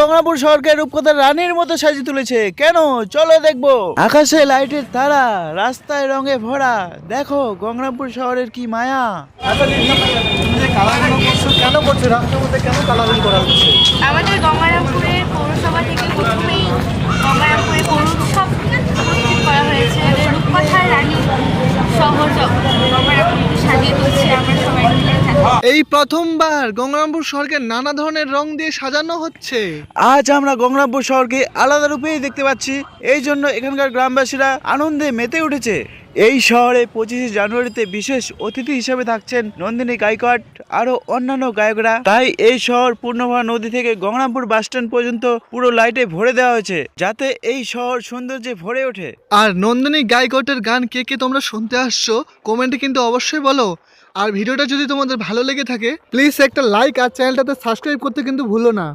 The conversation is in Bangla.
গঙ্গাপুর শহরকে রূপকথার রানীর মতো সাজিয়ে তুলেছে। কেন? চলো দেখব। আকাশে লাইটের তারা, রাস্তায় রঙে ভরা। দেখো গঙ্গাপুর শহরের কি মায়া। কেন করছ আমাদের পৌরসভা থেকে প্রথমেই করা হয়েছে। রূপকথার রানী শহর তুলছে আমরা সবাই মিলে থাকি এই প্রথমবার গঙ্গারামপুর শহরকে নানা ধরনের রং দিয়ে সাজানো হচ্ছে। আজ আমরা গঙ্গারামপুর শহরকে আলাদা রূপেই দেখতে পাচ্ছি। এই জন্য এখানকার গ্রামবাসীরা আনন্দে মেতে উঠেছে। এই শহরে পঁচিশে জানুয়ারিতে বিশেষ অতিথি হিসেবে থাকছেন নন্দিনী গাইকট আরও অন্যান্য গায়করা। তাই এই শহর পূর্ণভা নদী থেকে গঙ্গারামপুর বাস স্ট্যান্ড পর্যন্ত পুরো লাইটে ভরে দেওয়া হয়েছে যাতে এই শহর সৌন্দর্যে ভরে ওঠে। আর নন্দিনী গায়কটের গান কে কে তোমরা শুনতে আসছো কমেন্টে কিন্তু অবশ্যই বলো। আর ভিডিওটা যদি তোমাদের ভালো লেগে থাকে প্লিজ একটা লাইক আর চ্যানেলটাতে সাবস্ক্রাইব করতে কিন্তু ভুলো না।